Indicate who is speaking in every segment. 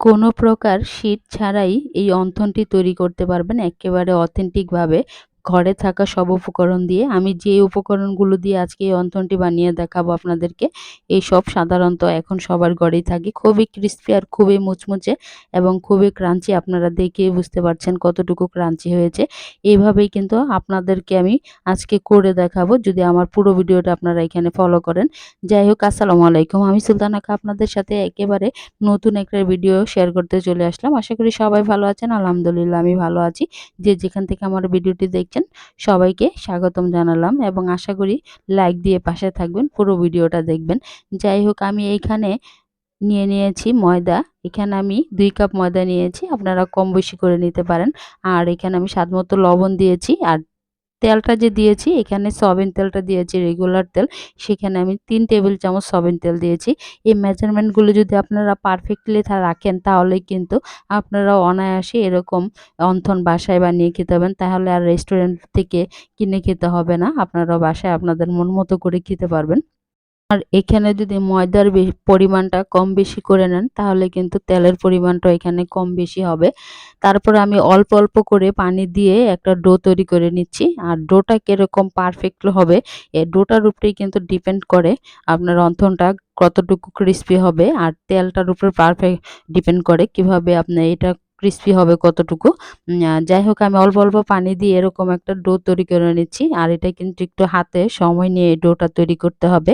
Speaker 1: কোনো প্রকার শীত ছাড়াই এই অন্থনটি তৈরি করতে পারবেন একেবারে অথেন্টিকভাবে ঘরে থাকা সব উপকরণ দিয়ে আমি যে উপকরণগুলো দিয়ে আজকে এই অন্থনটি বানিয়ে দেখাবো আপনাদেরকে, এই সব সাধারণত এখন সবার ঘরেই থাকে। খুবই ক্রিস্পি আর খুবই মুচমুচে এবং খুবই ক্রাঞ্চি আপনারা দেখেই বুঝতে পারছেন কতটুকু ক্রাঞ্চি হয়েছে। এইভাবেই কিন্তু আপনাদেরকে আমি আজকে করে দেখাবো, যদি আমার পুরো ভিডিওটা আপনারা এখানে ফলো করেন। যাই হোক, আসসালামু আলাইকুম। আমি সুলতানাকা আপনাদের সাথে একেবারে নতুন একটা ভিডিও শেয়ার করতে চলে আসলাম। আশা করি সবাই ভালো আছেন, আলহামদুলিল্লাহ আমি ভালো আছি। যে যেখান থেকে আমার ভিডিওটি দেখছেন, সবাইকে স্বাগতম জানালাম এবং আশা করি লাইক দিয়ে পাশে থাকবেন, পুরো ভিডিওটা দেখবেন। যাই হোক, আমি এইখানে নিয়ে নিয়েছি ময়দা। এখানে আমি দুই কাপ ময়দা নিয়েছি, আপনারা কম বেশি করে নিতে পারেন। আর এখানে আমি স্বাদ মতো লবণ দিয়েছি, আর তেলটা যে দিয়েছি, এখানে সয়াবিন তেলটা দিয়েছি রেগুলার তেল। সেখানে আমি তিন টেবিল চামচ সয়াবিন তেল দিয়েছি। এই মেজারমেন্টগুলো যদি আপনারা পারফেক্টলি রাখেন, তাহলে কিন্তু আপনারা অনায়াসে এরকম অন্থন বাসায় বানিয়ে খেতে হবেন তাহলে আর রেস্টুরেন্ট থেকে কিনে খেতে হবে না। আপনারা বাসায় আপনাদের মন মতো করে খেতে পারবেন। আর এখানে যদি ময়দার পরিমাণটা কম বেশি করে নেন, তাহলে কিন্তু তেলের পরিমাণটা এখানে কম বেশি হবে। তারপর আমি অল্প অল্প করে পানি দিয়ে একটা ডো তৈরি করে নিচ্ছি। আর ডোটা কীরকম পারফেক্ট হবে এই ডোটার উপরেই কিন্তু ডিপেন্ড করে আপনার রন্ধনটা কতটুকু ক্রিস্পি হবে। আর তেলটার উপরে পারফেক্ট ডিপেন্ড করে কীভাবে আপনার এটা ক্রিস্পি হবে কতটুকু। যাই হোক, আমি অল্প অল্প পানি দিয়ে এরকম একটা ডো তৈরি করে নিচ্ছি। আর এটা কিন্তু একটু হাতে সময় নিয়ে ডোটা তৈরি করতে হবে।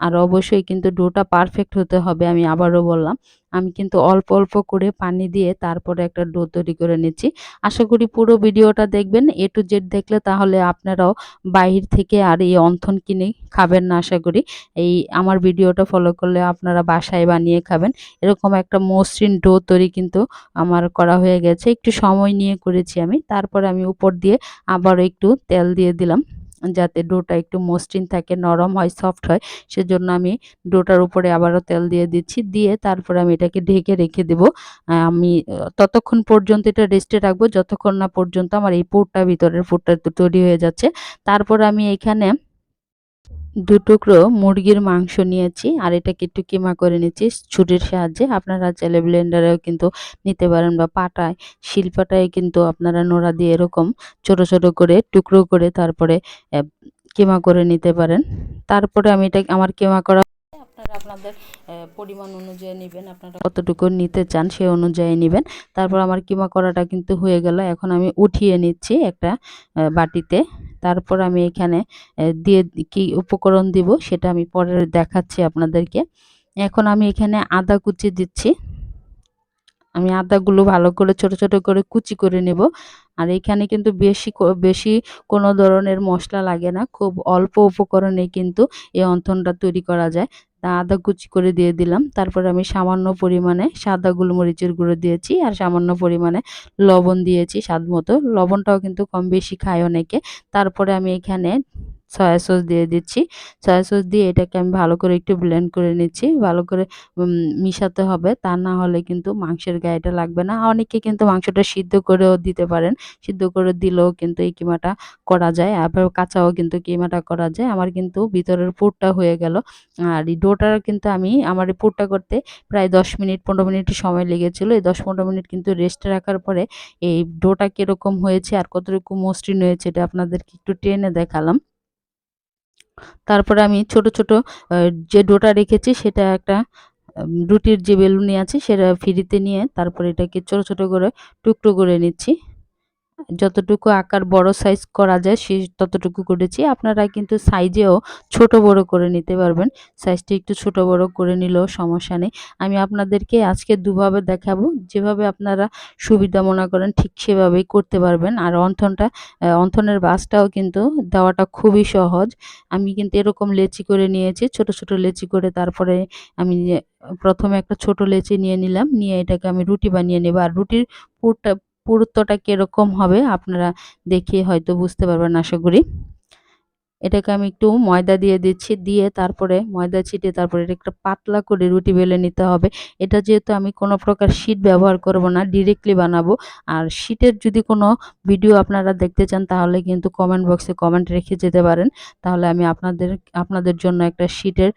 Speaker 1: আর অবশ্যই কিন্তু ডোটা পারফেক্ট হতে হবে, আমি আবারও বললাম। আমি কিন্তু অল্প অল্প করে পানি দিয়ে তারপরে একটা ডো তৈরি করে নিচ্ছি। আশা করি পুরো ভিডিওটা দেখবেন। এ টু জেড দেখলে তাহলে আপনারাও বাহির থেকে আর এই অন্থন কিনে খাবেন না, আশা করি। এই আমার ভিডিওটা ফলো করলে আপনারা বাসায় বানিয়ে খাবেন। এরকম একটা মসৃণ ডো তৈরি কিন্তু আমার করা হয়ে গেছে। একটু সময় নিয়ে করেছি আমি। তারপরে আমি উপর দিয়ে আবারও একটু তেল দিয়ে দিলাম। যাতে ডোটা একটু মসৃণ থাকে, নরম হয় সফট হয়, সেজন্য আমি ডোটার উপরে আবারও তেল দিয়ে দিচ্ছি। দিয়ে তারপরে আমি এটাকে ঢেকে রেখে দেব। আমি ততক্ষণ পর্যন্ত এটা রেস্টে রাখব। যতক্ষণ না পর্যন্ত আমার এই পুরটা, ভিতরের পুরটা তৈরি হয়ে যাচ্ছে। তারপর আমি এখানে দু টুকরো মুরগির মাংস নিয়েছি আর এটাকে একটু কিমা করে নিচ্ছি ছুরির সাহায্যে। আপনারা চাইলে ব্লেন্ডারেও কিন্তু নিতে পারেন বা পাটায়, শিলপাটায় কিন্তু আপনারা নোড়া দিয়ে এরকম ছোট ছোট করে, টুকরো করে তারপরে কিমা করে নিতে পারেন। তারপরে আমি এটা, আমার কিমা করা আপনারা আপনাদের পরিমাণ অনুযায়ী নেবেন। আপনারা কতটুকু নিতে চান সে অনুযায়ী নেবেন। তারপর আমার কিমা করাটা কিন্তু হয়ে গেল। এখন আমি উঠিয়ে নিচ্ছি একটা বাটিতে। তারপর আমি এখানে দিয়ে কি উপকরণ দিব সেটা আমি পরে দেখাচ্ছি আপনাদেরকে। এখন আমি এখানে আদা কুচি দিচ্ছি। আমি আদাগুলো ভালো করে, ছোট ছোট করে কুচি করে নেব। আর এখানে কিন্তু বেশি বেশি কোনো ধরনের মশলা লাগে না। খুব অল্প উপকরণে কিন্তু এই অন্থনটা তৈরি করা যায়। আদা কুচি করে দিয়ে দিলাম। তারপর আমি সামান্য পরিমাণে সাদা গোলমরিচের গুঁড়ো দিয়েছি আর সামান্য পরিমাণে লবণ দিয়েছি স্বাদ মতো। লবণটাও কিন্তু কম বেশি খায় অনেকে। তারপরে আমি এখানে সয়া সস দিয়ে দিচ্ছি। সয়া সস দিয়ে এটাকে আমি ভালো করে একটু ব্লেন্ড করে নিচ্ছি। ভালো করে মিশাতে হবে। তা না হলে কিন্তু মাংসের গায়েটা লাগবে না। অনেকে কিন্তু মাংসটা সিদ্ধ করেও দিতে পারেন। সিদ্ধ করে দিলেও কিন্তু এই কিমাটা করা যায়। আবার কাঁচাও কিন্তু কিমাটা করা যায়। আমার কিন্তু ভিতরের পুরটা হয়ে গেল। আর এই ডোটার কিন্তু আমি, আমার এই পুরটা করতে প্রায় দশ মিনিট, পনেরো মিনিট সময় লেগেছিলো। এই দশ, পনেরো মিনিট কিন্তু রেস্টে রাখার পরে এই ডোটা কীরকম হয়েছে আর কতটুকু মসৃণ হয়েছে এটা আপনাদেরকে একটু টেনে দেখালাম। তারপরে আমি ছোট ছোট যে ডোটা রেখেছি সেটা একটা রুটির যে বেলুনি আছে সেটা ফিরিতে নিয়ে তারপরে এটাকে ছোট ছোট করে টুকরো করে নিচ্ছি। যতটুকু আকার বড় সাইজ করা যায়, সে ততটুকু করেছি। আপনারা কিন্তু সাইজেও ছোট বড় করে নিতে পারবেন। সাইজটি একটু ছোট বড় করে নিলেও সমস্যা নেই। আমি আপনাদেরকে আজকে দুভাবে দেখাবো। যেভাবে আপনারা সুবিধা মনে করেন, ঠিক সেভাবেই করতে পারবেন। আর অন্থনটা অন্থনের বাসটাও কিন্তু দেওয়াটা খুবই সহজ। আমি কিন্তু এরকম লেচি করে নিয়েছি, ছোট ছোট লেচি করে। তারপরে আমি প্রথমে একটা ছোট লেচি নিয়ে নিলাম। নিয়ে এটাকে আমি রুটি বানিয়ে নেব। আর রুটির পুরটা পুরুত্বটা কীরকম হবে আপনারা দেখে হয়তো বুঝতে পারবেন আশা করি। এটাকে আমি একটু ময়দা দিয়ে দিচ্ছি, দিয়ে তারপরে ময়দা ছিটিয়ে তারপরে এটা একটা পাতলা করে রুটি বেলে নিতে হবে। এটা যেহেতু আমি কোনো প্রকার শীট ব্যবহার করব না ডিরেক্টলি বানাবো। আর শীটের যদি কোনো ভিডিও আপনারা দেখতে চান, তাহলে কিন্তু কমেন্ট বক্সে কমেন্ট রেখে যেতে পারেন। তাহলে আমি আপনাদের আপনাদের জন্য একটা শীটের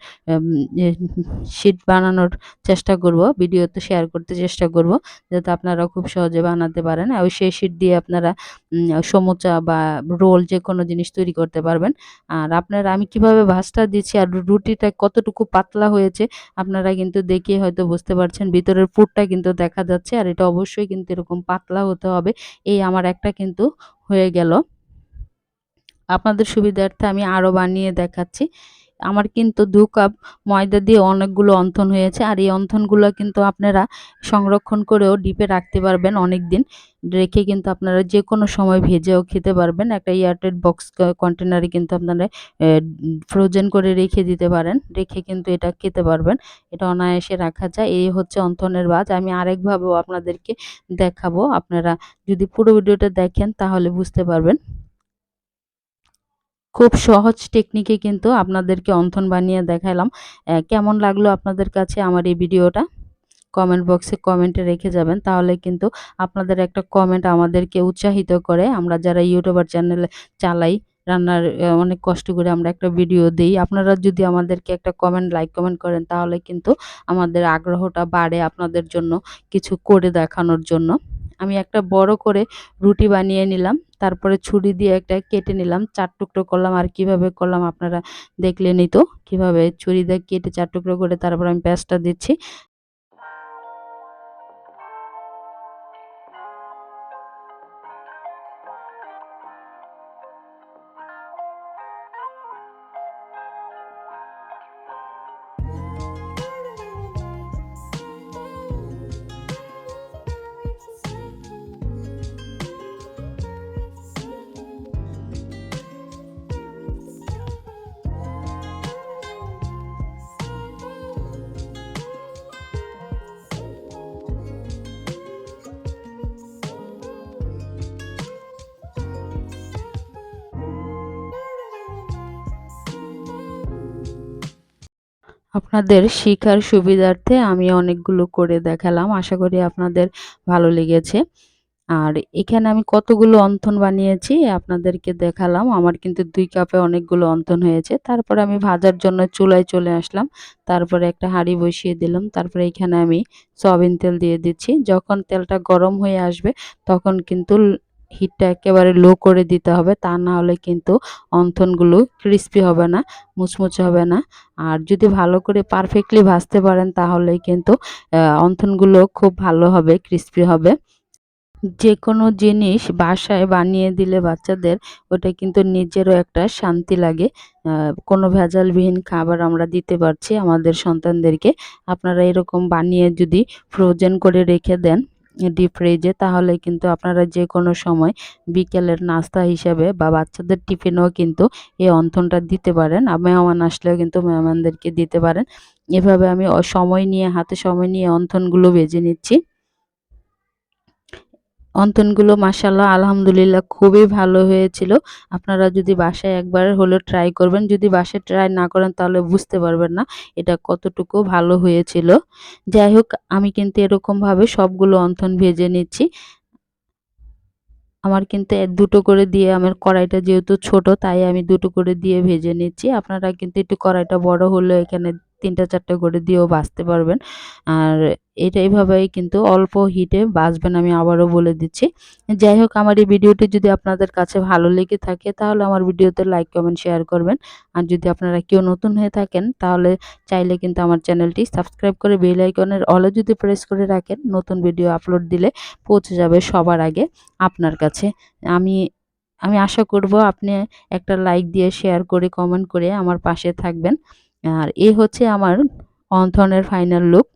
Speaker 1: শীট বানানোর চেষ্টা করব ভিডিওতে শেয়ার করতে চেষ্টা করব, যাতে আপনারা খুব সহজে বানাতে পারেন। আর সেই শীট দিয়ে আপনারা সমুচা বা রোল যে কোনো জিনিস তৈরি করতে পারবেন। আর আপনারা আমি কীভাবে ভাজটা দিচ্ছি আর রুটিটা কতটুকু পাতলা হয়েছে, আপনারা কিন্তু দেখে হয়তো বুঝতে পারছেন। ভিতরের পুরটা কিন্তু দেখা যাচ্ছে আর এটা অবশ্যই কিন্তু এরকম পাতলা হতে হবে। এই আমার একটা কিন্তু হয়ে গেল। আপনাদের সুবিধার্থে আমি আরও বানিয়ে দেখাচ্ছি। আমার কিন্তু দু কাপ ময়দা দিয়ে অনেকগুলো অন্থন হয়েছে, আর এই অন্থনগুলো কিন্তু আপনারা সংরক্ষণ করেও ডিপে রাখতে পারবেন অনেক দিন রেখে কিন্তু আপনারা যে কোনো সময় ভেজেও খেতে পারবেন। একটা এয়ারটেড বক্স কন্টেনারে কিন্তু আপনারা ফ্রোজেন করে রেখে দিতে পারেন। রেখে কিন্তু এটা খেতে পারবেন। এটা অনায়াসে রাখা যায়। এই হচ্ছে অন্থনের বাজ। আমি আরেকভাবেও আপনাদেরকে দেখাবো। আপনারা যদি পুরো ভিডিওটা দেখেন তাহলে বুঝতে পারবেন। খুব সহজ টেকনিকে কিন্তু আপনাদেরকে অন্থন বানিয়ে দেখালাম। কেমন লাগল আপনাদের কাছে আমার এই ভিডিওটা? কমেন্ট বক্সে কমেন্টে রেখে যাবেন, তাহলে কিন্তু আপনাদের একটা কমেন্ট আমাদেরকে উৎসাহিত করে। আমরা যারা ইউটিউবার চ্যানেলে চালাই, রান্নার অনেক কষ্ট করে আমরা একটা ভিডিও দিই, আপনারা যদি আমাদেরকে একটা কমেন্ট লাইক কমেন্ট করেন, তাহলে কিন্তু আমাদের আগ্রহটা বাড়ে আপনাদের জন্য কিছু করে দেখানোর জন্য। আমি একটা বড় করে রুটি বানিয়ে নিলাম, তারপরে ছুরি দিয়ে একটা কেটে নিলাম, চার টুকরো করলাম, আর কীভাবে করলাম আপনারা দেখলেনই তো? কীভাবে ছুরি দিয়ে কেটে চার টুকরো করে তারপর আমি প্যাঁচটা দিচ্ছি আপনাদের শিখার সুবিধার্থে আমি অনেকগুলো করে দেখালাম। আশা করি আপনাদের ভালো লেগেছে। আর এখানে আমি কতগুলো অন্থন বানিয়েছি আপনাদেরকে দেখালাম। আমার কিন্তু দুই কাপে অনেকগুলো অন্থন হয়েছে। তারপরে আমি ভাজার জন্য চুলায় চলে আসলাম। তারপরে একটা হাঁড়ি বসিয়ে দিলাম। তারপরে এখানে আমি সয়াবিন তেল দিয়ে দিচ্ছি। যখন তেলটা গরম হয়ে আসবে, তখন কিন্তু হিটটা একেবারে লো করে দিতে হবে, তা না হলে কিন্তু অন্থনগুলো ক্রিস্পি হবে না, মুচমুচে হবে না। আর যদি ভালো করে পারফেক্টলি ভাজতে পারেন তাহলে কিন্তু অন্থনগুলো খুব ভালো হবে ক্রিস্পি হবে। যে কোনো জিনিস বাসায় বানিয়ে দিলে বাচ্চাদের, ওটা কিন্তু নিজেরও একটা শান্তি লাগে। কোনো ভেজালবিহীন খাবার আমরা দিতে পারছি আমাদের সন্তানদেরকে। আপনারা এরকম বানিয়ে যদি ফ্রোজেন করে রেখে দেন ডিপ ফ্রিজে তাহলে কিন্তু আপনারা যে কোনো সময় বিকেলের নাস্তা হিসাবে বা বাচ্চাদের টিফিনেও কিন্তু এই অন্থনটা দিতে পারেন মেহমান আসলেও কিন্তু মেহমানদেরকে দিতে পারেন। এভাবে আমি সময় নিয়ে, হাতে সময় নিয়ে অন্থনগুলো বেজে নিচ্ছি। অন্তনগুলো মাসাল্লাহ আলহামদুলিল্লাহ খুবই ভালো হয়েছিল। আপনারা যদি বাসায় একবার হলো ট্রাই করবেন, যদি বাসায় ট্রাই না করেন তাহলে বুঝতে পারবেন না এটা কতটুকু ভালো হয়েছিল। যাই হোক, আমি কিন্তু এরকমভাবে সবগুলো অন্থন ভেজে নিচ্ছি। আমার কিন্তু দুটো করে দিয়ে, আমার কড়াইটা যেহেতু ছোট, তাই আমি দুটো করে দিয়ে ভেজে নিচ্ছি। আপনারা কিন্তু একটু কড়াইটা বড় হলে এখানে তিনটা চারটা করে দিয়েও বাঁচতে পারবেন। আর এটা এইভাবেই কিন্তু অল্প হিটে বাঁচবেন আমি আবারও বলে দিচ্ছি। যাই হোক, আমার এই ভিডিওটি যদি আপনাদের কাছে ভালো লেগে থাকে, তাহলে আমার ভিডিওতে লাইক, কমেন্ট, শেয়ার করবেন। আর যদি আপনারা কেউ নতুন হয়ে থাকেন, তাহলে চাইলে কিন্তু আমার চ্যানেলটি সাবস্ক্রাইব করে বেল আইকনের অলে যদি প্রেস করে রাখেন, নতুন ভিডিও আপলোড দিলে পৌঁছে যাবে সবার আগে আপনার কাছে। আমি আমি আশা করব আপনি একটা লাইক দিয়ে, শেয়ার করে, কমেন্ট করে আমার পাশে থাকবেন। আর এ হচ্ছে আমার অন্থনের ফাইনাল লুক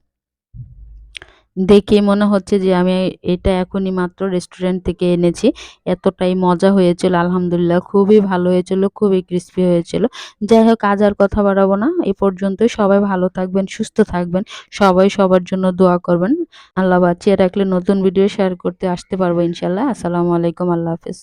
Speaker 1: দেখে মনে হচ্ছে যে আমি এটা এখনই মাত্র রেস্টুরেন্ট থেকে এনেছি। এতটাই মজা হয়েছিল, আলহামদুলিল্লাহ খুবই ভালো হয়েছিল, খুবই ক্রিস্পি হয়েছিল। যাই হোক, আজ আর কথা বাড়াবো না, এ পর্যন্তই। সবাই ভালো থাকবেন, সুস্থ থাকবেন, সবাই সবার জন্য দোয়া করবেন। আল্লাহ বাঁচিয়ে রাখলে নতুন ভিডিও শেয়ার করতে আসতে পারব ইনশাল্লাহ আসসালামু আলাইকুম, আল্লাহ হাফিজ।